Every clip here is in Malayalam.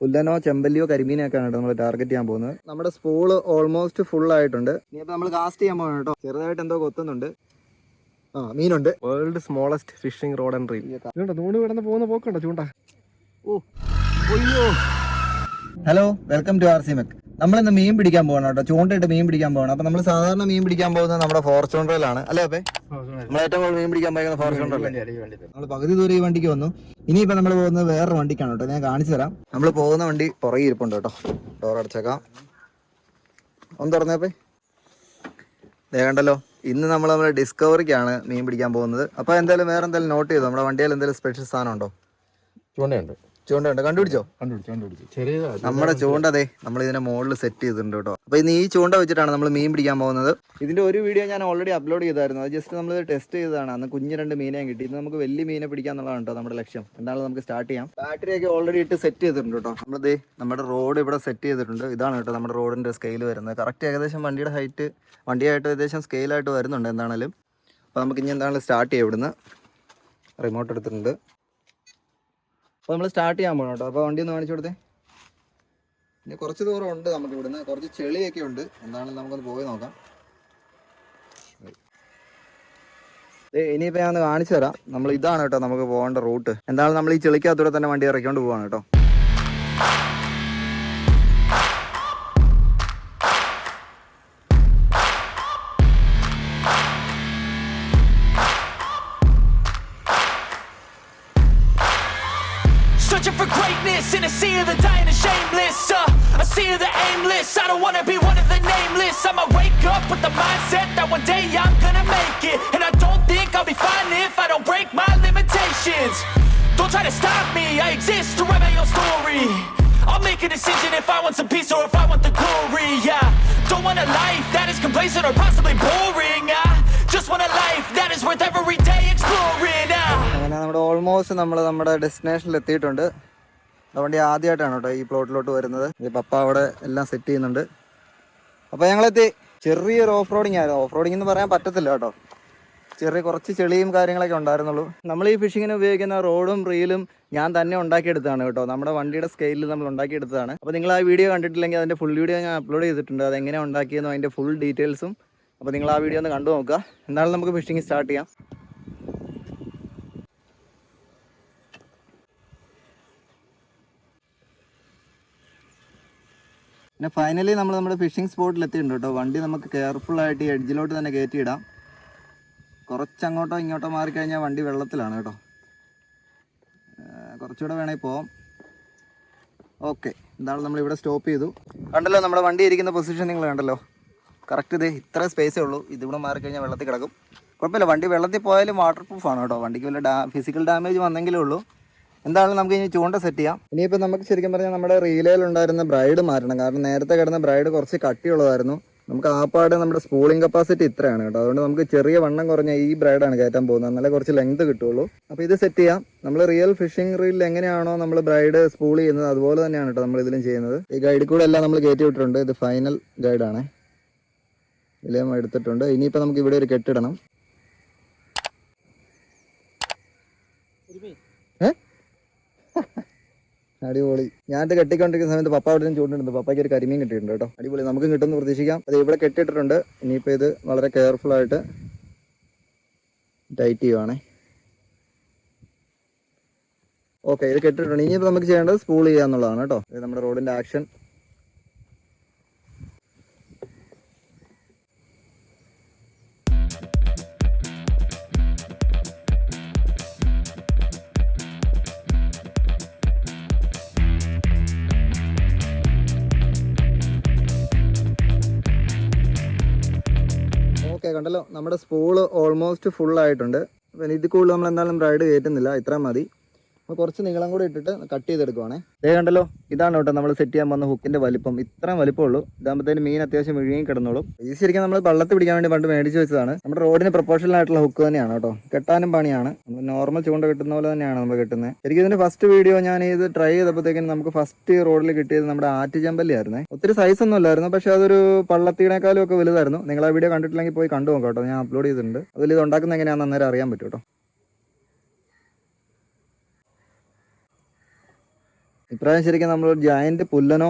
പുല്ലനോ ചെമ്പല്ലിയോ കരിമീനൊക്കെയാണ് കേട്ടോ നമ്മൾ ടാർഗറ്റ് ചെയ്യാൻ പോകുന്നത്. നമ്മുടെ സ്പൂൾ ഓൾമോസ്റ്റ് ഫുൾ ആയിട്ടുണ്ട്. ഇനിയിപ്പോൾ നമ്മൾ കാസ്റ്റ് ചെയ്യാൻ പോകണം കേട്ടോ. ചെറുതായിട്ട് എന്തോ കൊത്തുന്നുണ്ട്. ആ മീനുണ്ട്. World smallest fishing rod and reel ചൂണ്ട നൂണ് കിടന്ന് പോകുന്ന പോക്കണ്ട ചൂണ്ട? Hello welcome to R C മെക് നമ്മളിന്ന് മീൻ പിടിക്കാൻ പോകണം കേട്ടോ. ചൂണ്ടയിട്ട് മീൻ പിടിക്കാൻ പോകണം അപ്പൊ നമ്മൾ സാധാരണ മീൻ പിടിക്കാൻ പോകുന്നത് നമ്മുടെ ഫോർച്യൂണറിലാണ് അല്ലേ അപ്പേ? നമ്മൾ ഏറ്റവും കൂടുതൽ മീൻ പിടിക്കാൻ പോകുന്നത് ഫോർച്യൂണറല്ലേ നമ്മൾ പകുതി ദൂരം ഈ വണ്ടിക്ക് വന്നു. ഇനിയിപ്പോ നമ്മൾ പോകുന്നത് വേറൊരു വണ്ടിക്കാണ് കേട്ടോ. ഞാൻ കാണിച്ചു തരാം. നമ്മൾ പോകുന്ന വണ്ടി പുറകെ ഇരിപ്പുണ്ട് കേട്ടോ. ഡോർ അടച്ചേക്കാം. ഒന്ന് തുറന്നേപ്പേ ദേ കണ്ടല്ലോ. ഇന്ന് നമ്മൾ നമ്മുടെ ഡിസ്കവറിക്കാണ് മീൻ പിടിക്കാൻ പോകുന്നത്. അപ്പൊ എന്തായാലും വേറെ എന്തായാലും നോട്ട് ചെയ്തു? നമ്മുടെ വണ്ടിയിൽ എന്തെങ്കിലും സ്പെഷ്യൽ സാധനം ഉണ്ടോ? ചൂണ്ടയുണ്ട്. ചൂണ്ടയുണ്ട്. കണ്ടുപിടിച്ചോ? കണ്ടുപിടിച്ചു കണ്ടുപിടിച്ചു. നമ്മുടെ ചൂണ്ട അതെ നമ്മൾ ഇതിന്റെ മുകളിൽ സെറ്റ് ചെയ്തിട്ടുണ്ട് കേട്ടോ. അപ്പൊ ഇന്ന് ഈ ചൂണ്ട വെച്ചിട്ടാണ് നമ്മൾ മീൻ പിടിക്കാൻ പോകുന്നത്. ഇതിന്റെ ഒരു വീഡിയോ ഞാൻ ഓൾറെഡി അപ്ലോഡ് ചെയ്തായിരുന്നു. അത് ജസ്റ്റ് നമ്മൾ ടെസ്റ്റ് ചെയ്തതാണ്. അന്ന് കുഞ്ഞു രണ്ട് മീനെ കിട്ടി. ഇന്ന് നമുക്ക് വലിയ മീനെ പിടിക്കാന്നുള്ളതാണ് കേട്ടോ നമ്മുടെ ലക്ഷ്യം. എന്താണ് നമുക്ക് സ്റ്റാർട്ട് ചെയ്യാം. ബാറ്ററി ഒക്കെ ഓൾറെഡി ഇട്ട് സെറ്റ് ചെയ്തിട്ടുണ്ട് കേട്ടോ. നമ്മളിത് നമ്മുടെ റോഡ് ഇവിടെ സെറ്റ് ചെയ്തിട്ടുണ്ട്. ഇതാണ് കേട്ടോ നമ്മുടെ റോഡിന്റെ സ്കെയിൽ വരുന്നത്. കറക്റ്റ് ഏകദേശം വണ്ടിയുടെ ഹൈറ്റ് വണ്ടിയായിട്ട് ഏകദേശം സ്കെയിലായിട്ട് വരുന്നുണ്ട് എന്താണേലും. അപ്പോൾ നമുക്ക് ഇനി എന്താണ് സ്റ്റാർട്ട് ചെയ്യാം ഇവിടുന്ന്. റിമോട്ട് എടുത്തിട്ടുണ്ട്. അപ്പോൾ നമ്മൾ സ്റ്റാർട്ട് ചെയ്യാൻ പോകണം കേട്ടോ. അപ്പോൾ വണ്ടി ഒന്ന് കാണിച്ചു കൊടുത്തേ. ഇനി കുറച്ച് ദൂരം ഉണ്ട് നമുക്ക് ഇവിടുന്ന്. കുറച്ച് ചെളിയൊക്കെ ഉണ്ട്. എന്താണെങ്കിലും നമുക്കൊന്ന് പോയി നോക്കാം. ഇനിയിപ്പോ ഞാൻ ഒന്ന് കാണിച്ചു തരാം. നമ്മൾ ഇതാണ് കേട്ടോ നമുക്ക് പോകേണ്ട റൂട്ട്. എന്താണ് നമ്മൾ ഈ ചെളിക്കകത്തൂടെ തന്നെ വണ്ടി ഇറക്കിക്കൊണ്ട് പോവാണ് കേട്ടോ. Don't break my limitations. Don't try to stop me, I exist to write my own story. I'll make a decision if I want some peace or if I want the glory. Yeah, don't want a life that is complacent or possibly boring. I just want a life that is worth every day exploring. Yeah. നമ്മുടെ ഓൾമോസ്റ്റ് നമ്മൾ നമ്മുടെ ഡെസ്റ്റിനേഷനിൽ എത്തിയിട്ടുണ്ട് അതുകൊണ്ട് ആദ്യമായിട്ടാണ് കേട്ടോ ഈ പ്ലോട്ടിലോട്ട് വരുന്നത് പപ്പ അവിടെ എല്ലാം സെറ്റ് ചെയ്യുന്നുണ്ട് അപ്പോൾ ഞങ്ങളെത്തി ചെറിയൊരു ഓഫ് റോഡിങ് ആയിരുന്നു ഓഫ് റോഡിംഗ് എന്ന് പറയാൻ പറ്റത്തില്ല കേട്ടോ ചെറിയ കുറച്ച് ചെളിയും കാര്യങ്ങളൊക്കെ ഉണ്ടായിരുന്നുള്ളൂ. നമ്മൾ ഈ ഫിഷിങ്ങിന് ഉപയോഗിക്കുന്ന റോഡും റീലും ഞാൻ തന്നെ ഉണ്ടാക്കിയെടുത്തതാണ് കേട്ടോ. നമ്മുടെ വണ്ടിയുടെ സ്കെയിലിൽ നമ്മൾ ഉണ്ടാക്കിയെടുത്തതാണ്. അപ്പോൾ നിങ്ങൾ ആ വീഡിയോ കണ്ടിട്ടില്ലെങ്കിൽ അതിന്റെ ഫുൾ വീഡിയോ ഞാൻ അപ്ലോഡ് ചെയ്തിട്ടുണ്ട്. അത് എങ്ങനെ ഉണ്ടാക്കിയെന്നോ അതിന്റെ ഫുൾ ഡീറ്റെയിൽസും അപ്പോൾ നിങ്ങൾ ആ വീഡിയോ ഒന്ന് കണ്ടു നോക്കുക. എന്നാലും നമുക്ക് ഫിഷിങ് സ്റ്റാർട്ട് ചെയ്യാം. പിന്നെ ഫൈനലി നമ്മൾ നമ്മുടെ ഫിഷിംഗ് സ്പോട്ടിൽ എത്തിയിട്ടുണ്ട് കേട്ടോ. വണ്ടി നമുക്ക് കെയർഫുൾ ആയിട്ട് ഈ എഡ്ജിലോട്ട് തന്നെ കയറ്റിയിടാം. കുറച്ച് അങ്ങോട്ടോ ഇങ്ങോട്ടോ മാറിക്കഴിഞ്ഞാൽ വണ്ടി വെള്ളത്തിലാണ് കേട്ടോ. കുറച്ചുകൂടെ വേണമെങ്കിൽ പോവാം. ഓക്കെ എന്താണ് നമ്മൾ ഇവിടെ സ്റ്റോപ്പ് ചെയ്തു. കണ്ടല്ലോ നമ്മുടെ വണ്ടി ഇരിക്കുന്ന പൊസിഷൻ നിങ്ങൾ കണ്ടല്ലോ. കറക്റ്റ് ഇത് ഇത്ര സ്പേസേ ഉള്ളൂ. ഇതിവിടെ മാറിക്കഴിഞ്ഞാൽ വെള്ളത്തിൽ കിടക്കും. കുഴപ്പമില്ല വണ്ടി വെള്ളത്തിൽ പോയാലും വാട്ടർ പ്രൂഫാണ് കേട്ടോ. വണ്ടിക്ക് വല്ല ഡാ ഫിസിക്കൽ ഡാമേജ് വന്നെങ്കിലേ ഉള്ളൂ. എന്താണെങ്കിലും നമുക്ക് ഇനി ചൂണ്ട സെറ്റ് ചെയ്യാം. ഇനിയിപ്പോൾ നമുക്ക് ശരിക്കും പറഞ്ഞാൽ നമ്മുടെ റീലയിൽ ഉണ്ടായിരുന്ന ബ്രൈഡ് മാറ്റണം കാരണം നേരത്തെ കിടന്ന ബ്രൈഡ് കുറച്ച് കട്ടിയുള്ളതായിരുന്നു. നമുക്ക് ആ പാട് നമ്മുടെ സ്പൂളിംഗ് കപ്പാസിറ്റി ഇത്രയാണ് കേട്ടോ. അതുകൊണ്ട് നമുക്ക് ചെറിയ വണ്ണം കുറഞ്ഞ ഈ ബ്രൈഡാണ് കയറ്റാൻ പോകുന്നത്. നല്ല കുറച്ച് ലെങ്ത് കിട്ടുള്ളൂ. അപ്പോൾ ഇത് സെറ്റ് ചെയ്യാം. നമ്മൾ റിയൽ ഫിഷിംഗ് റീൽ എങ്ങനെയാണോ നമ്മൾ ബ്രൈഡ് സ്പൂൾ ചെയ്യുന്നത് അതുപോലെ തന്നെയാണ് കേട്ടോ നമ്മൾ ഇതിലും ചെയ്യുന്നത്. ഈ ഗൈഡ് കൂടെ എല്ലാം നമ്മൾ കയറ്റി വിട്ടിട്ടുണ്ട്. ഇത് ഫൈനൽ ഗൈഡാണ് ഇതിലും എടുത്തിട്ടുണ്ട്. ഇനിയിപ്പോൾ നമുക്ക് ഇവിടെ ഒരു കെട്ടിടണം. ഏ? അടിപൊളി. ഞാനിത് കെട്ടിക്കൊണ്ടിരിക്കുന്ന സമയത്ത് പപ്പ അവിടെ നിന്ന് ചൂണ്ടിട്ടുണ്ട് പപ്പയ്ക്ക് ഒരു കരിമീൻ കിട്ടിയിട്ടുണ്ട് കേട്ടോ. അടിപൊളി. നമുക്ക് കിട്ടുമെന്ന് പ്രതീക്ഷിക്കാം. അത് ഇവിടെ കെട്ടിയിട്ടിട്ടുണ്ട്. ഇനിയിപ്പോൾ ഇത് വളരെ കെയർഫുൾ ആയിട്ട് ടൈറ്റ് ചെയ്യുവാണേ. ഓക്കെ ഇത് കെട്ടിട്ടുണ്ട് ഇനിയിപ്പോൾ നമുക്ക് ചെയ്യേണ്ടത് സ്പൂൾ ചെയ്യുക എന്നുള്ളതാണ് കേട്ടോ നമ്മുടെ റോഡിന്റെ ആക്ഷൻ കണ്ടല്ലോ നമ്മുടെ സ്പൂൾ ഓൾമോസ്റ്റ് ഫുൾ ആയിട്ടുണ്ട്. അപ്പം ഇതിൽ കൂടുതൽ നമ്മൾ എന്തായാലും റൈഡ് കയറ്റുന്നില്ല ഇത്ര മതി. കുറച്ച് നീളം കൂടി ഇട്ടിട്ട് കട്ട് ചെയ്തെടുക്കുവാണേ. ദേ കണ്ടല്ലോ ഇതാണ് കേട്ടോ നമ്മൾ സെറ്റ് ചെയ്യാൻ വന്ന ഹുക്കിന്റെ വലിപ്പം. ഇത്രയും വലിപ്പമുള്ളൂ. ഇതാകുമ്പോഴത്തേന് മീൻ അത്യാവശ്യം വിഴുങ്ങി കിടന്നോളും. ഇത് ശരിക്കും നമ്മൾ വള്ളത്തിൽ പിടിക്കാൻ വേണ്ടി പണ്ട് മേടിച്ച് വെച്ചതാണ്. നമ്മുടെ റോഡിന് പ്രൊപ്പോഷണൽ ആയിട്ടുള്ള ഹുക്ക് തന്നെയാണ് കേട്ടോ. കെട്ടാനും പണിയാണ്. നമ്മൾ നോർമൽ ചൂണ്ട കിട്ടുന്ന പോലെ തന്നെയാണ് നമ്മൾ കിട്ടുന്നത് ശരിക്കും ഇതിന്റെ ഫസ്റ്റ് വീഡിയോ ഞാൻ ഇത് ട്രൈ ചെയ്തപ്പോഴത്തേക്കും നമുക്ക് ഫസ്റ്റ് റോഡിൽ കിട്ടിയത് നമ്മുടെ ആറ്റുചമ്പല്ലി ആയിരുന്നേ. ഒത്തിരി സൈസ് ഒന്നും അല്ലായിരുന്നു. പക്ഷെ അതൊരു പള്ളത്തിനേക്കാളും ഒക്കെ വലുതായിരുന്നു. നിങ്ങൾ ആ വീഡിയോ കണ്ടിട്ടില്ലെങ്കിൽ പോയി കണ്ടു നോക്കാം കേട്ടോ. ഞാൻ അപ്ലോഡ് ചെയ്തിട്ടുണ്ട്. അതിൽ ഇത് ഉണ്ടാക്കുന്ന എങ്ങനെയാണെന്ന് അന്നേരം അറിയാൻ പറ്റും കേട്ടോ. ഇപ്രാവശ്യം ശരിക്കും നമ്മൾ ജയന്റ് പുല്ലനോ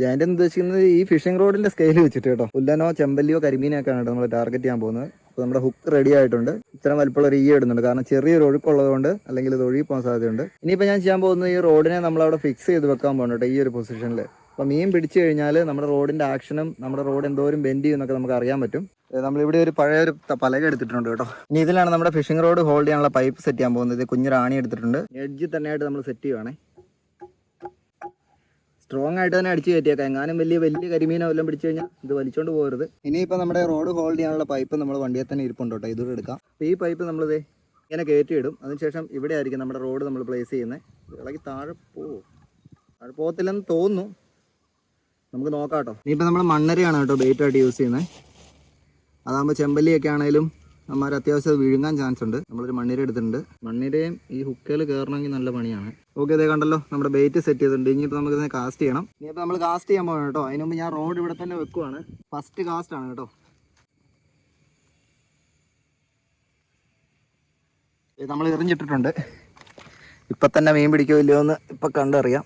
ജയന്റ് എന്ന് ഉദ്ദേശിക്കുന്നത് ഈ ഫിഷിംഗ് റോഡിന്റെ സ്കെയിൽ വെച്ചിട്ട് കേട്ടോ. പുല്ലനോ ചെമ്പല്ലിയോ കരിമീനോ ഒക്കെ ആണ് നമ്മൾ ടാർഗറ്റ് ചെയ്യാൻ പോകുന്നത്. അപ്പോൾ നമ്മുടെ ഹുക്ക് റെഡി ആയിട്ടുണ്ട്. ഇത്ര വലിപ്പമുള്ള ഒരു ഇടുന്നുണ്ട്. കാരണം ചെറിയൊരു ഒഴുക്കുള്ളത് കൊണ്ട് അല്ലെങ്കിൽ ഇത് ഒഴുകി പോകാൻ സാധ്യതയുണ്ട്. ഇനിയിപ്പോൾ ഞാൻ ചെയ്യാൻ പോകുന്നത് ഈ റോഡിനെ നമ്മൾ അവിടെ ഫിക്സ് ചെയ്ത് വെക്കാൻ പോകുന്നുണ്ട് കേട്ടോ ഈ ഒരു പൊസിഷനിൽ അപ്പോൾ മീൻ പിടിച്ചു കഴിഞ്ഞാൽ നമ്മുടെ റോഡിന്റെ ആക്ഷനും നമ്മുടെ റോഡ് എന്തോരം ബെൻഡ് ചെയ്യുന്നൊക്കെ നമുക്ക് അറിയാൻ പറ്റും. നമ്മളിവിടെ ഒരു പഴയ ഒരു പലക എടുത്തിട്ടുണ്ട് കേട്ടോ. ഇനി ഇതിലാണ് നമ്മുടെ ഫിഷിംഗ് റോഡ് ഹോൾഡ് ചെയ്യാനുള്ള പൈപ്പ് സെറ്റ് ചെയ്യാൻ പോകുന്നത്. ഇത് റാണി എടുത്തിട്ടുണ്ട്. എഡ്ജിൽ തന്നെയായിട്ട് നമ്മൾ സെറ്റ് ചെയ്യുവാണേ. സ്ട്രോങ് ആയിട്ട് തന്നെ അടിച്ചു കയറ്റിയേക്കാം. എങ്ങാനും വലിയ വലിയ കരിമീനോ എല്ലാം പിടിച്ചു കഴിഞ്ഞാൽ ഇത് വലിച്ചോണ്ട് പോകരുത്. ഇനിയിപ്പോൾ നമ്മുടെ റോഡ് ഹോൾഡ് ചെയ്യാനുള്ള പൈപ്പ് നമ്മൾ വണ്ടിയെ തന്നെ ഇരിപ്പുണ്ട് കേട്ടോ. ഇതൂടെ എടുക്കാം. ഈ പൈപ്പ് നമ്മളിത് ഇങ്ങനെ കയറ്റിയിടും. അതിനുശേഷം ഇവിടെ ആയിരിക്കും നമ്മുടെ റോഡ് നമ്മൾ പ്ലേസ് ചെയ്യുന്നത് ഇളകി താഴെ പോവും താഴെ പോകത്തില്ലെന്ന് തോന്നുന്നു. നമുക്ക് നോക്കാം കേട്ടോ. ഇനിയിപ്പോൾ നമ്മൾ മണ്ണരയാണ് കേട്ടോ ബേറ്റായിട്ട് യൂസ് ചെയ്യുന്നത് അതാകുമ്പോൾ ചെമ്പല്ലിയൊക്കെ ആണെങ്കിലും അമ്മമാർ അത്യാവശ്യം അത് വിഴുങ്ങാൻ ചാൻസ് ഉണ്ട്. നമ്മളൊരു മണ്ണിര എടുത്തിട്ടുണ്ട്. മണ്ണിരയും ഈ ഹുക്കയിൽ കയറണമെങ്കിൽ നല്ല പണിയാണ്. ഓക്കെ ഇതേ കണ്ടല്ലോ നമ്മുടെ ബേറ്റ് സെറ്റ് ചെയ്തിട്ടുണ്ട്. ഇനിയിപ്പോൾ നമുക്ക് ഇതിനെ കാസ്റ്റ് ചെയ്യണം. ഇനിയിപ്പോൾ നമ്മൾ കാസ്റ്റ് ചെയ്യാൻ പോകണം കേട്ടോ. അതിന് മുമ്പ് ഞാൻ റോഡ് ഇവിടെ തന്നെ വെക്കുവാണ്. ഫസ്റ്റ് കാസ്റ്റ് ആണ് കേട്ടോ. നമ്മൾ എറിഞ്ഞിട്ടിട്ടുണ്ട്. ഇപ്പം തന്നെ മീൻ പിടിക്കോ ഇല്ലയോ എന്ന് ഇപ്പം കണ്ടറിയാം.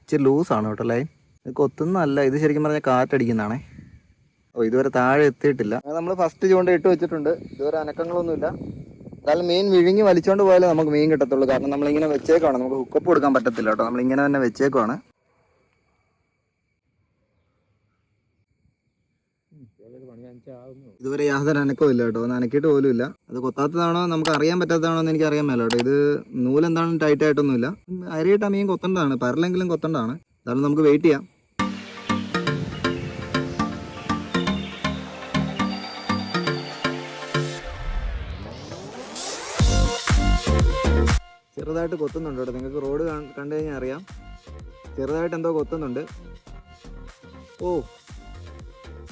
ഇച്ചിരി ലൂസാണ് കേട്ടോ ലൈൻ ഇത് കൊത്തുന്നതല്ല. ഇത് ശരിക്കും പറഞ്ഞാൽ കാറ്റടിക്കുന്നതാണേ. ഇതുവരെ താഴെ എത്തിയിട്ടില്ല. നമ്മൾ ഫസ്റ്റ് ചൂണ്ട ഇട്ട് വെച്ചിട്ടുണ്ട്. ഇതുവരെ അനക്കങ്ങളൊന്നുമില്ല. എന്നാലും മീൻ വിഴുങ്ങി വലിച്ചോണ്ട് പോയാലേ നമുക്ക് മീൻ കിട്ടത്തുള്ളൂ. കാരണം നമ്മളിങ്ങനെ വെച്ചേക്കാണ് നമുക്ക് ഹുക്കപ്പ് കൊടുക്കാൻ പറ്റത്തില്ല കേട്ടോ. നമ്മളിങ്ങനെ തന്നെ വെച്ചേക്കുവാണ്. ഇതുവരെ യാതൊരു അനക്കവും ഇല്ല കേട്ടോ. ഒന്ന് അനക്കിയിട്ട് പോലും ഇല്ല. അത് കൊത്താത്തതാണോ? നമുക്ക് അറിയാൻ പറ്റാത്തതാണോ എന്ന് എനിക്ക് അറിയാൻ മേല കേട്ടോ ഇത് നൂലെന്താണ് ടൈറ്റ് ആയിട്ടൊന്നുമില്ല. അരിയിട്ട മീൻ കൊത്തേണ്ടതാണ്. പരലെങ്കിലും കൊത്തേണ്ടതാണ്. അതാണ് നമുക്ക് വെയിറ്റ് ചെയ്യാം. ചെറുതായിട്ട് കൊത്തുന്നുണ്ട് കേട്ടോ. നിങ്ങൾക്ക് റോഡ് കണ്ടു കഴിഞ്ഞാൽ അറിയാം. ചെറുതായിട്ട് എന്തോ കൊത്തുന്നുണ്ട്. ഓ.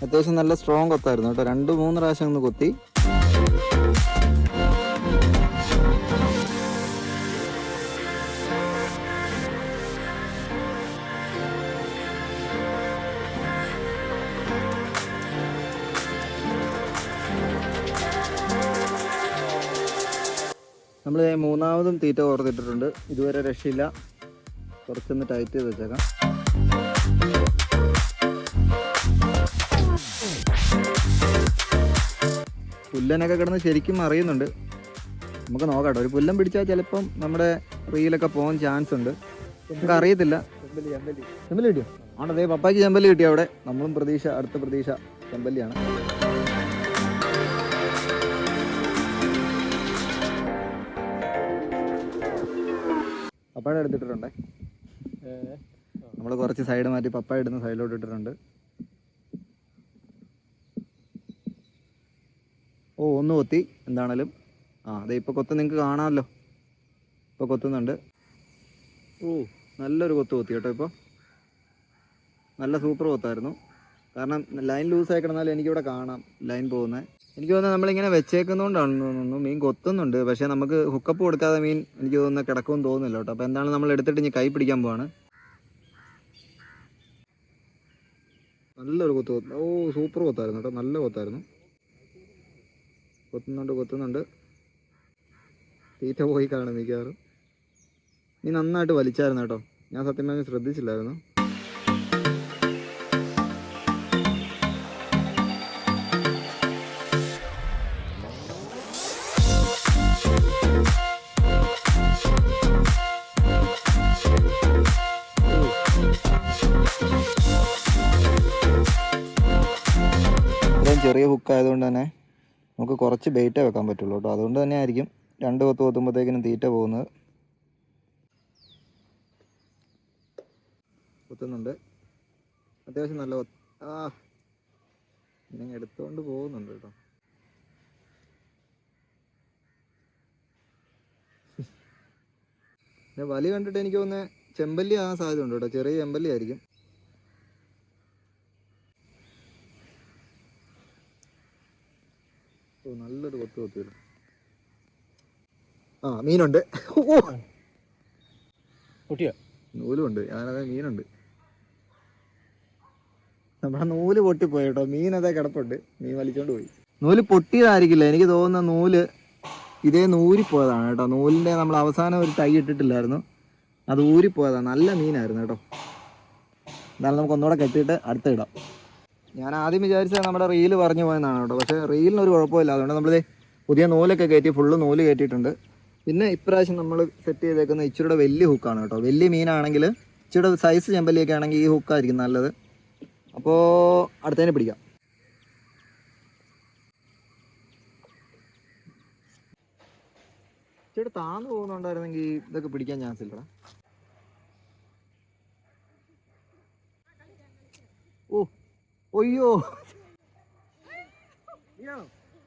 അത്യാവശ്യം നല്ല സ്ട്രോങ് കൊത്തായിരുന്നു കേട്ടോ. രണ്ട് മൂന്ന് പ്രാവശ്യം ഒന്ന് കൊത്തി. നമ്മൾ മൂന്നാമതും തീറ്റ ഓർത്തിട്ടിട്ടുണ്ട് ഇതുവരെ രക്ഷയില്ല. കുറച്ചൊന്ന് ടൈറ്റ് ചെയ്ത് വെച്ചേക്കാം. പുല്ലനൊക്കെ കിടന്ന് ശരിക്കും അറിയുന്നുണ്ട് നമുക്ക് നോക്കാട്ടോ ഒരു പുല്ലം പിടിച്ചാൽ ചിലപ്പം നമ്മുടെ റീലൊക്കെ പോകാൻ ചാൻസ് ഉണ്ട്. നമുക്ക് അറിയത്തില്ല. ചെമ്പല്ലി കിട്ടിയോ? ആണോ? അതേ പപ്പായ്ക്ക് ചെമ്പല്ലി കിട്ടിയോ അവിടെ. നമ്മളും പ്രതീക്ഷ അടുത്ത പ്രതീക്ഷ ചെമ്പല്ലിയാണ്. പപ്പായുടെ എടുത്തിട്ടുണ്ടേ നമ്മൾ കുറച്ച് സൈഡ് മാറ്റി പപ്പായ ഇടുന്ന സൈഡിലോട്ട് ഇട്ടിട്ടുണ്ട്. ഓ ഒന്ന് കൊത്തി എന്താണേലും. ആ അതെ ഇപ്പൊ കൊത്ത് നിങ്ങൾക്ക് കാണാമല്ലോ. ഇപ്പൊ കൊത്തുന്നുണ്ട്. ഓ നല്ലൊരു കൊത്ത് കൊത്തി കേട്ടോ ഇപ്പോൾ നല്ല സൂപ്പർ കൊത്തായിരുന്നു. കാരണം ലൈൻ ലൂസ് ആയി കിടന്നാലും എനിക്കിവിടെ കാണാം ലൈൻ പോകുന്നത് എനിക്ക് തോന്നുന്നു നമ്മളിങ്ങനെ വെച്ചേക്കുന്നതുകൊണ്ടാണ് തോന്നുന്നു. മീൻ കൊത്തുന്നുണ്ട്. പക്ഷേ നമുക്ക് ഹുക്കപ്പ് കൊടുക്കാതെ മീൻ എനിക്ക് തോന്നുന്നു കിടക്കുമെന്ന് തോന്നുന്നില്ല കേട്ടോ. അപ്പോൾ എന്താണ് നമ്മൾ എടുത്തിട്ട് ഇനി കൈ പിടിക്കാൻ പോവാണ്. നല്ലൊരു കൊത്ത് ഓ സൂപ്പർ കൊത്തായിരുന്നു കേട്ടോ. നല്ല കൊത്തായിരുന്നു. കൊത്തുന്നുണ്ട് കൊത്തുന്നുണ്ട്. തീറ്റ പോയി കാണും മിക്കവാറും. നീ നന്നായിട്ട് വലിച്ചായിരുന്നു കേട്ടോ. ഞാൻ സത്യം പറഞ്ഞാൽ ശ്രദ്ധിച്ചില്ലായിരുന്നു. ചെറിയ ഹുക്കായതുകൊണ്ട് തന്നെ നമുക്ക് കുറച്ച് ബെയ്റ്റേ വെക്കാൻ പറ്റുള്ളൂ കേട്ടോ. അതുകൊണ്ട് തന്നെ ആയിരിക്കും രണ്ട് കൊത്ത് കൊത്തുമ്പോഴത്തേക്കിനും തീറ്റ പോകുന്നത്. കൊത്തുന്നുണ്ട്. അത്യാവശ്യം നല്ല ആ. ഇങ്ങനെ എടുത്തുകൊണ്ട് പോകുന്നുണ്ട് കേട്ടോ. പിന്നെ വലി കണ്ടിട്ട് എനിക്ക് തോന്നുന്നത് ചെമ്പല്ലി ആ സാധ്യത ഉണ്ട് കേട്ടോ. ചെറിയ ചെമ്പല്ലി ആയിരിക്കും. നല്ലൊരു കൊത്ത് കൊത്തിയിരുന്നു ആ മീനുണ്ട്. ഓ. പൊട്ടിയോ? നൂലുണ്ട്. ഞാനതെ മീനുണ്ട്. നമ്മുടെ നൂൽ പൊട്ടിപ്പോയി കേട്ടോ മീൻ അതേ കിടപ്പുണ്ട്. മീൻ വലിച്ചോണ്ട് പോയി. നൂൽ പൊട്ടിയതായിരിക്കില്ല. എനിക്ക് തോന്നുന്ന നൂൽ ഇതേ നൂരിപ്പോയതാണ് കേട്ടോ. നൂലിന്റെ നമ്മൾ അവസാനം ഒരു തൈ ഇട്ടിട്ടില്ലായിരുന്നു. അത് ഊരിപ്പോയതാണ്. നല്ല മീനായിരുന്നു കേട്ടോ. എന്നാലും നമുക്ക് ഒന്നുകൂടെ കെട്ടിയിട്ട് അടുത്ത ഇടാം. ഞാൻ ആദ്യം വിചാരിച്ചത് നമ്മുടെ റീൽ പറഞ്ഞു പോയെന്നാണ് കേട്ടോ. പക്ഷേ റീലിന് ഒരു കുഴപ്പമില്ല. അതുകൊണ്ട് നമ്മൾ പുതിയ നൂലൊക്കെ കയറ്റി ഫുള്ള് നൂൽ കയറ്റിയിട്ടുണ്ട്. പിന്നെ ഇപ്രാവശ്യം നമ്മൾ സെറ്റ് ചെയ്തേക്കുന്ന ഇച്ചിരിയുടെ വലിയ ഹുക്കാണ് കേട്ടോ. വലിയ മീനാണെങ്കിൽ ഇച്ചിരിയുടെ സൈസ് ചെമ്പല്ലിയൊക്കെ ആണെങ്കിൽ ഈ ഹുക്കായിരിക്കും നല്ലത്. അപ്പോൾ അടുത്തതിനെ പിടിക്കാം. ഇച്ചിരി താന്ന് പോകുന്നുണ്ടായിരുന്നെങ്കിൽ ഇതൊക്കെ പിടിക്കാൻ ചാൻസ് ഇല്ലടാ. ഓ ഒയ്യോ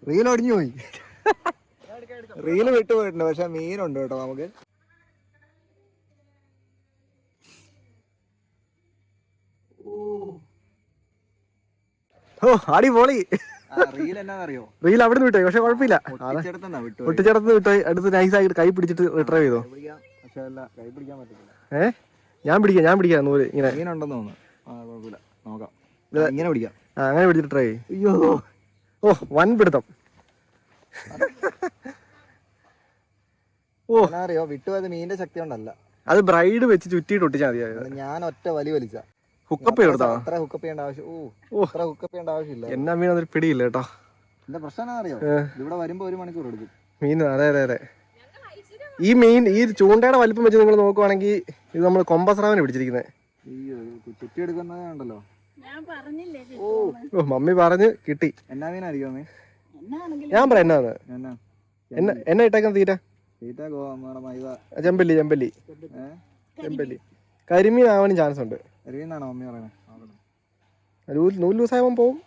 റീൽ ഒടിഞ്ഞു പോയി. റീൽ വിട്ടുപോയിട്ടുണ്ട് പക്ഷെ മീനുണ്ട് കേട്ടോ നമുക്ക്. ഓ അടിപൊളി. റീൽ എന്നാന്നറിയോ? റീൽ അവിടെ നിന്ന് വിട്ടോ പക്ഷെ കുഴപ്പമില്ല. ഒട്ടിച്ചെടുത്തെന്നാ വിട്ടോ അടുത്ത് നൈസ് നൈസായിട്ട് കൈ പിടിച്ചിട്ട് റിട്രൈവ് ചെയ്തോ? ഏഹ് ഏ? ഞാൻ പിടിക്കാം ഞാൻ പിടിക്കാം നൂൽ ഇങ്ങനെ. മീനുണ്ടെന്ന് തോന്നുന്നു. കുഴപ്പമില്ല. നോക്കാം. ഇങ്ങനെ പിടിക്കാം. ആ അങ്ങനെ പിടിച്ചിട്ട് ട്രൈ അയ്യോ. ഓ വൻ പിടുത്തം. ഓ. അറിയോ വിട്ടുപോയത് മീനിന്റെ ശക്തി കൊണ്ടല്ല അത് ബ്രൈഡ് വെച്ച് ചുറ്റിട്ട് ഒട്ടിച്ചാൽ മതി. ഞാൻ ഒറ്റ വലി വലിച്ച. ഹുക്കപ്പ് ചെയ്തെടുത്താ അത്ര ഹുക്കപ്പ് ചെയ്യേണ്ട ആവശ്യം ഓ. അത്ര ഹുക്കപ്പ് ചെയ്യേണ്ട ആവശ്യമില്ല. എന്നാ മീൻ അതൊരു പിടിയില്ല കേട്ടോ. എന്താ പ്രശ്നം അറിയോ. ഇവിടെ വരുമ്പോ ഒരു മണിക്കൂർ എടുക്കും. മീൻ അതെ അതെ അതെ. ഈ മീൻ ഈ ചൂണ്ടയുടെ വലിപ്പം വെച്ച് നിങ്ങൾ നോക്കുവാണെങ്കിൽ ഇത് നമ്മൾ കൊമ്പസ്രാവിനെ പിടിച്ചിരിക്കുന്നത് അയ്യോ ചുറ്റി എടുക്കുന്നതേ ഉണ്ടല്ലോ. ഞാൻ പറഞ്ഞില്ലേ ഓ. മമ്മി പറഞ്ഞ് കിട്ടി. എന്നാ മീനായിരിക്കും ഞാൻ പറയാം എന്നാന്ന് എന്നാ? എന്നെ എന്നെ ഇട്ടേക്കാൻ തീറ്റ? ചെമ്പല്ലി ചെമ്പല്ലി. ചെമ്പല്ലി. കരിമീൻ ആവാനും ചാൻസ് ഉണ്ട്. മമ്മി പറയുന്നത് നൂൽ ദിവസമാകുമ്പോ ലൂസായവൻ പോവും.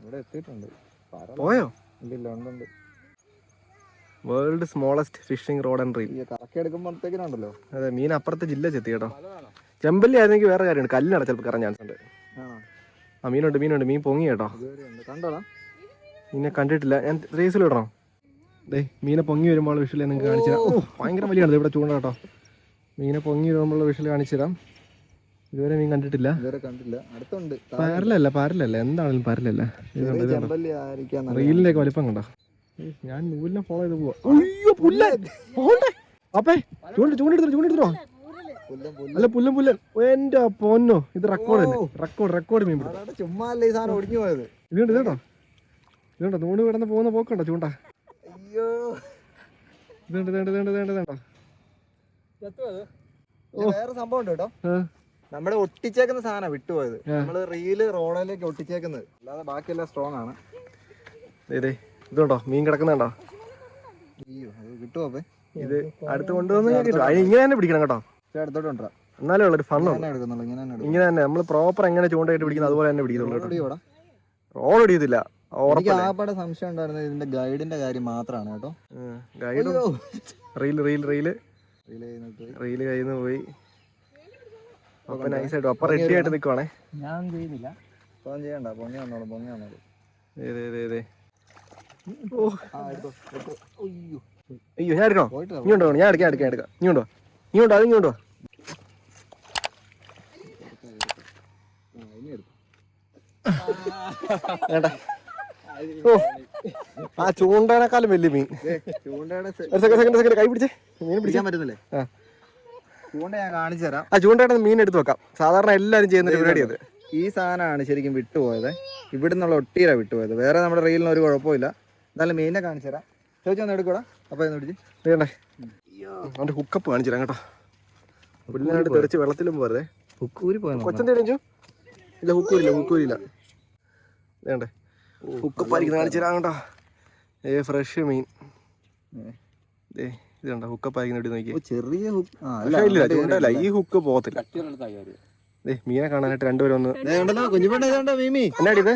ഇവിടെ എത്തിയിട്ടുണ്ട്. പോയോ? ഇല്ല ഉണ്ട് world smallest fishing rod and reel കറക്കി അതെ മീൻ അപ്പുറത്തെ ജില്ല ചെത്തി കേട്ടോ. ചെമ്പല്ലി ആയിരുന്നെങ്കിൽ വേറെ കാര്യമുണ്ട്. കല്ലിനാണ് ചിലപ്പോൾ കയറാൻ ചാൻസ് ഉണ്ട്. ആ മീനുണ്ട് മീനുണ്ട്. മീൻ പൊങ്ങി കേട്ടോ. മീനെ കണ്ടിട്ടില്ല. ഞാൻ റേസിൽ ഇടണോ? ദേ മീനെ പൊങ്ങി വരുമ്പോൾ വിഷയം നിങ്ങൾക്ക് കാണിച്ചു തരാം ഓ, ഭയങ്കര വലിയാണ് ഇവിടെ ചൂണ്ട കേട്ടോ. മീനെ പൊങ്ങി വരുമ്പോൾ വിഷയം കാണിച്ചു തരാം ഇതുവരെ മീൻ കണ്ടിട്ടില്ല. ഇതുവരെ കണ്ടില്ല. അടുത്തുണ്ട്. പാരലല്ല പാരലല്ല. എന്താണെങ്കിലും പാരലല്ല. റീലിന്റെ വലിപ്പം കണ്ടോ? ഞാൻ നൂലിനെ ഫോളോ ചെയ്ത് പോവാ. അയ്യോ ചൂണ്ടി ചൂണ്ടി അപ്പേ ചൂണ്ടി ചൂണ്ടെടുത്തോ ചൂണ്ടെടുത്തോ പുല്ലും. പുല്ലും. അല്ല എന്റെ പൊന്നോ. ഇത് റെക്കോർഡ് തന്നെ റെക്കോർഡ് റെക്കോർഡ് മീൻ ചുമ്മാ അല്ല ഈ സാധനം ഒടിഞ്ഞു പോയത്? ഇതുണ്ട് ഇതുണ്ടോ? ഇതുണ്ടോ? നൂണ് കിടന്ന് പോകുന്ന പോക്കുണ്ടോ ചൂണ്ട? അയ്യോ. ഇതുണ്ട് ഇതുണ്ട് ഇതുണ്ട് ഇതുണ്ട് ഇതുണ്ടോ. ഇത് വേറെ സംഭവം ഉണ്ട് കേട്ടോ. നമ്മുടെ ഒട്ടിച്ചേക്കുന്ന സാധനം വിട്ടുപോയത്. നമ്മൾ റീൽ റോഡിലേക്ക് ഒട്ടിച്ചേക്കുന്നത്. അല്ലാതെ ബാക്കിയെല്ലാം സ്ട്രോങ് ആണ്. ഇതേ ഇതുണ്ടോ? മീൻ കിടക്കുന്നുണ്ടോ? അയ്യോ അത് കിട്ടുമോ അപ്പേ? ഇത് അടുത്ത് കൊണ്ടുവന്ന് ഇങ്ങനെ തന്നെ പിടിക്കണം കേട്ടോ. അടുത്തോട്ട് എന്നാലേ ഉള്ളൊരു ഫണ്ണുള്ളൂ ഇങ്ങനെ എടുക്കുന്നുള്ളൂ ഇങ്ങനെ തന്നെ എടുക്കും ഇങ്ങനെ തന്നെ നമ്മൾ പ്രോപ്പർ എങ്ങനെ ചൂണ്ടയിട്ട് പിടിക്കുന്നത് അതുപോലെ തന്നെ പിടിക്കുന്നുള്ളൂ കേട്ടോ. റോൾ ആപ്പാടെ സംശയം ഉണ്ടായിരുന്നത് ഇതിന്റെ ഗൈഡിന്റെ കാര്യം മാത്രമാണ് കേട്ടോ. Guide reel reel reel reel. Reel കയ്യിൽ നിന്ന് പോയി. അപ്പൊ നൈസായിട്ട് അപ്പൊ റെഡി ആയിട്ട് നിക്കുവാണേ. ഞാൻ ചെയ്യുന്നില്ല. ഫോൺ ചെയ്യണ്ട? പൊങ്ങി വന്നോളൂ പൊങ്ങി വന്നോളൂ. അയ്യോ. അയ്യോ ഞാൻ എടുക്കണോ? ഇങ്ങോട്ടോ നീ ഉണ്ടോ ഞാൻ എടുക്കാം എടുക്കാം എടുക്കാം. നീ ഉണ്ടോ നീ ഉണ്ടോ അത് നീ ഉണ്ടോ ഇനി എടുത്തു വേണ്ട. ഓ ആ ചൂണ്ടേനേക്കാളും വലിയ മീൻ. ഒരു സെക്കൻഡ് സെക്കൻഡ് സെക്കൻഡ് കൈ പിടിച്ചേ. മീൻ പിടിക്കാൻ പറ്റുന്നില്ലേ? ആ. ചൂണ്ട ഞാൻ കാണിച്ചു തരാം. ആ ചൂണ്ടയുടെ മീൻ എടുത്തു വെക്കാം. സാധാരണ എല്ലാവരും ചെയ്യുന്ന ഒരു പരിപാടി അത് ഈ സാധനമാണ് ശരിക്കും വിട്ടുപോയത്. ഇവിടെ നിന്നുള്ള ഒട്ടീര വിട്ടുപോയത്. വേറെ നമ്മുടെ റീലിന് ഒരു കുഴപ്പമില്ല. എന്നാലും മീനെ കാണിച്ചു തരാം. ചോദിച്ചൊന്ന് എടുക്കൂടാ. അപ്പൊ എന്ന് പിടിച്ച്. വേണ്ടേ? അവന്റെ ഹുക്കപ്പ് കാണിച്ചു തരാം കേട്ടോ. പുല്ലിനായിട്ട് തെറിച്ച് വെള്ളത്തിലും പോരേ ഉക്കൂരി പോയാൽ കൊച്ചൻ തെളിഞ്ഞു ഇല്ല ഹുക്ക് വരില്ല ഹുക്ക് വരില്ല. വേണ്ടേ? ഹുക്ക് പാലിക്കുന്ന കേട്ടോ ഏ ഫ്രഷ് മീൻ. ദേ ഇത് കണ്ടോ ഹുക്കപ്പ് ആയിരിക്കുന്ന ഇവിടെ നോക്കി ഓ, ചെറിയ ഇല്ല ചൂണ്ടല്ല. ഈ ഹുക്ക് പോകത്തില്ല. ദേ മീനെ കാണാനായിട്ട് രണ്ടുപേരും ഒന്ന് കുഞ്ഞുപെണ്ണ ഇതുണ്ടോ മീമി? എന്നാടി ഇത്?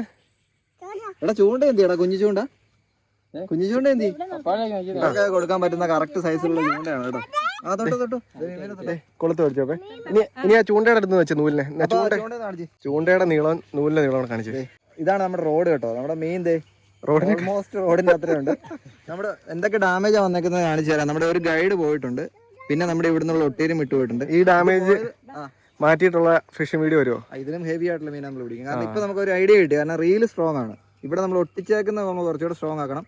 എടാ ചൂണ്ട എന്തിയാടാ കുഞ്ഞു ചൂണ്ട? കുഞ്ഞു ചൂണ്ട എന്തി? കൊടുക്കാൻ പറ്റുന്ന കറക്റ്റ് സൈസുള്ള ചൂണ്ടയാണ് കേട്ടോ. കൊളുത്ത് വെച്ചോപ്പേ ഇനി ഇനി ആ ചൂണ്ടയുടെ അടുത്ത് വെച്ച നൂലിനെ. ചൂണ്ട ചൂണ്ടയുടെ നീളം നൂലിന്റെ നീളം കാണിച്ചു. ഇതാണ് നമ്മുടെ റോഡ് കേട്ടോ. നമ്മുടെ മെയിൻ ദേ റോഡിന് ഓൾമോസ്റ്റ് റോഡിന്റെ അത്രയുണ്ട്. നമ്മുടെ എന്തൊക്കെ ഡാമേജാ വന്നേക്കുന്നത് കാണിച്ചു തരാം. നമ്മുടെ ഒരു ഗൈഡ് പോയിട്ടുണ്ട്. പിന്നെ നമ്മുടെ ഇവിടുന്നുള്ള ഒട്ടേരും വിട്ടുപോയിട്ടുണ്ട് ഈ ഡാമേജ് മാറ്റിയിട്ടുള്ള ഫിഷിംഗ് വീഡിയോ വരുമോ ഇതിലും ഹെവി ആയിട്ടുള്ള മീൻ നമ്മൾ പിടിക്കും കാരണം ഇപ്പൊ നമുക്ക് ഒരു ഐഡിയ കിട്ടി. കാരണം റീൽ സ്ട്രോങ് ആണ്. ഇവിടെ നമ്മൾ ഒട്ടിച്ചേക്കുന്നത് നമ്മൾ കുറച്ചുകൂടെ സ്ട്രോങ് ആക്കണം.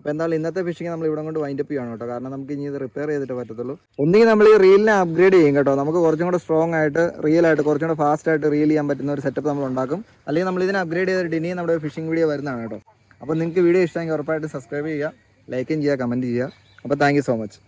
അപ്പോൾ എന്തായാലും ഇന്നത്തെ ഫിഷിംഗ് നമ്മൾ ഇവിടെ കൊണ്ട് വൈൻഡ് അപ്പ് ചെയ്യണം കേട്ടോ. കാരണം നമുക്ക് ഇനി ഇത് റിപ്പയർ ചെയ്തിട്ട് പറ്റത്തുള്ളൂ. ഒന്നുകിൽ നമ്മൾ ഈ റീലിനെ അപ്ഗ്രേഡ് ചെയ്യും കേട്ടോ. നമുക്ക് കുറച്ചും കൂടെ സ്ട്രോങ് ആയിട്ട് റിയൽ ആയിട്ട് കുറച്ചും കൂടെ ഫാസ്റ്റ് ആയിട്ട് റീൽ ചെയ്യാൻ പറ്റുന്ന ഒരു സെറ്റപ്പ് നമ്മൾ ഉണ്ടാക്കും. അല്ലെങ്കിൽ നമ്മൾ ഇതിനെ അപ്ഗ്രേഡ് ചെയ്തിട്ട് ഇനിയും നമ്മുടെ ഫിഷിംഗ് വീഡിയോ വരുന്നതാണ് കേട്ടോ. അപ്പോൾ നിങ്ങൾക്ക് വീഡിയോ ഇഷ്ടമെങ്കിൽ ഉറപ്പായിട്ട് സബ്സ്ക്രൈബ് ചെയ്യുക ലൈക്കും ചെയ്യുക കമന്റ് ചെയ്യുക. അപ്പോൾ താങ്ക് സോ മച്ച്